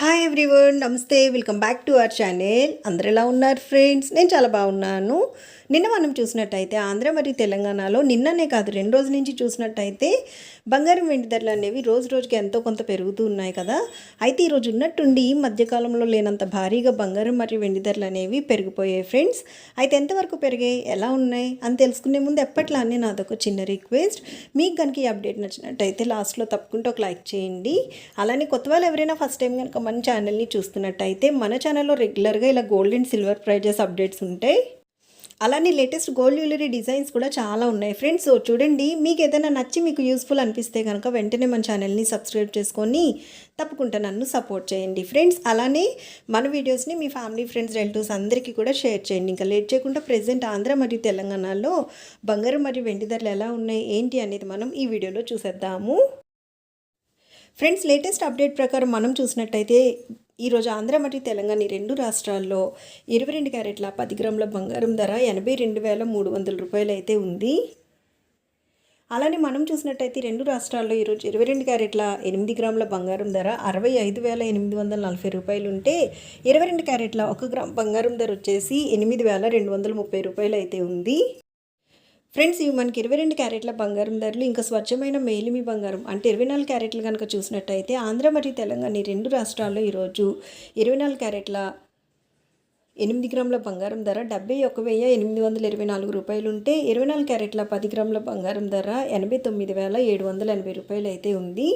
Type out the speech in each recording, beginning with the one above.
Hi everyone నమస్తే welcome back to our channel అందరు ఎలా ఉన్నారు ఫ్రెండ్స్ నేను చాలా బాగున్నాను. నిన్న మనం చూసినట్టయితే ఆంధ్ర మరియు తెలంగాణలో నిన్ననే కాదు రెండు రోజుల నుంచి చూసినట్టయితే బంగారం వెండి ధరలు అనేవి రోజు రోజుకి ఎంతో కొంత పెరుగుతూ ఉన్నాయి కదా. అయితే ఈరోజు ఉన్నట్టుండి ఈ మధ్యకాలంలో లేనంత భారీగా బంగారం మరియు వెండి ధరలు అనేవి పెరిగిపోయాయి ఫ్రెండ్స్ అయితే ఎంతవరకు పెరిగాయి? ఎలా ఉన్నాయి? అని తెలుసుకునే ముందు ఎప్పట్లానే నాదొక చిన్న రిక్వెస్ట్ మీకు కనుక ఈ అప్డేట్ నచ్చినట్టయితే లాస్ట్లో తప్పకుండా ఒక లైక్ చేయండి. అలానే కొత్త వాళ్ళు ఎవరైనా ఫస్ట్ టైం కనుక మన ఛానల్ని చూస్తున్నట్టయితే మన ఛానల్లో రెగ్యులర్గా ఇలా gold and silver prices updates ఉంటాయి. అలానే లేటెస్ట్ గోల్డ్ జ్యువెలరీ డిజైన్స్ కూడా చాలా ఉన్నాయి. ఫ్రెండ్స్ సో చూడండి మీకు ఏదైనా నచ్చి మీకు యూస్ఫుల్ అనిపిస్తే కనుక వెంటనే మన ఛానల్ని సబ్స్క్రైబ్ చేసుకొని తప్పకుండా నన్ను సపోర్ట్ చేయండి. ఫ్రెండ్స్ అలానే మన వీడియోస్ని మీ ఫ్యామిలీ ఫ్రెండ్స్ రిలేటివ్స్ అందరికీ కూడా షేర్ చేయండి. ఇంకా లేట్ చేయకుండా ప్రజెంట్ ఆంధ్ర మరియు తెలంగాణలో బంగారం మరియు వెండి ధరలు ఎలా ఉన్నాయి ఏంటి అనేది మనం ఈ వీడియోలో చూసేద్దాము. ఫ్రెండ్స్ లేటెస్ట్ అప్డేట్ ప్రకారం మనం చూసినట్టయితే ఈరోజు ఆంధ్ర మరియు తెలంగాణ ఈ రెండు రాష్ట్రాల్లో ఇరవై రెండు క్యారెట్ల పది గ్రాముల బంగారం ధర ఎనభై రెండు వేల మూడు వందల రూపాయలు అయితే ఉంది. అలానే మనం చూసినట్టయితే రెండు రాష్ట్రాల్లో ఈరోజు ఇరవై రెండు క్యారెట్ల ఎనిమిది గ్రాముల బంగారం ధర అరవై ఐదు వేల ఎనిమిది వందల నలభై రూపాయలు ఉంటే ఇరవై రెండు క్యారెట్ల ఒక గ్రామ్ బంగారం ధర వచ్చేసి ఎనిమిది వేల రెండు వందల ముప్పై రూపాయలు అయితే ఉంది. ఫ్రెండ్స్ ఇవి మనకి ఇరవై రెండు క్యారెట్ల బంగారం ధరలు ఇంకా స్వచ్ఛమైన మేలిమి బంగారం. అంటే ఇరవై నాలుగు క్యారెట్లు కనుక చూసినట్టయితే ఆంధ్ర మరియు తెలంగాణ ఈ రెండు రాష్ట్రాల్లో ఈరోజు ఇరవై నాలుగు క్యారెట్ల ఎనిమిది గ్రాముల బంగారం ధర డెబ్బై ఒక వెయ్యి ఎనిమిది వందల ఇరవై నాలుగు రూపాయలు ఉంటే ఇరవై నాలుగు క్యారెట్ల పది గ్రాముల బంగారం ధర ఎనభై తొమ్మిది వేల ఏడు వందల ఎనభై రూపాయలు అయితే ఉంది.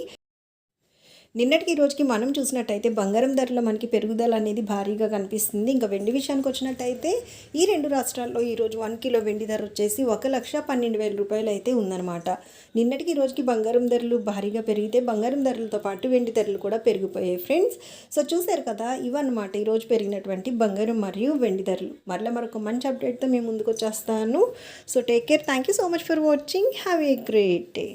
నిన్నటికి రోజుకి మనం చూసినట్టయితే బంగారం ధరలో మనకి పెరుగుదల అనేది భారీగా కనిపిస్తుంది. ఇంకా వెండి విషయానికి వచ్చినట్టయితే ఈ రెండు రాష్ట్రాల్లో ఈరోజు వన్ కిలో వెండి ధర వచ్చేసి ఒక లక్ష పన్నెండు వేల రూపాయలు అయితే ఉందన్నమాట. నిన్నటికి రోజుకి బంగారం ధరలు భారీగా పెరిగితే బంగారం ధరలతో పాటు వెండి ధరలు కూడా పెరిగిపోయాయి ఫ్రెండ్స్. సో చూసారు కదా ఇవన్నమాట ఈరోజు పెరిగినటువంటి బంగారం మరియు వెండి ధరలు. మరలా మరొక మంచి అప్డేట్తో మేము ముందుకు వచ్చేస్తాను. So take care. Thank you so much for watching. Have a great day.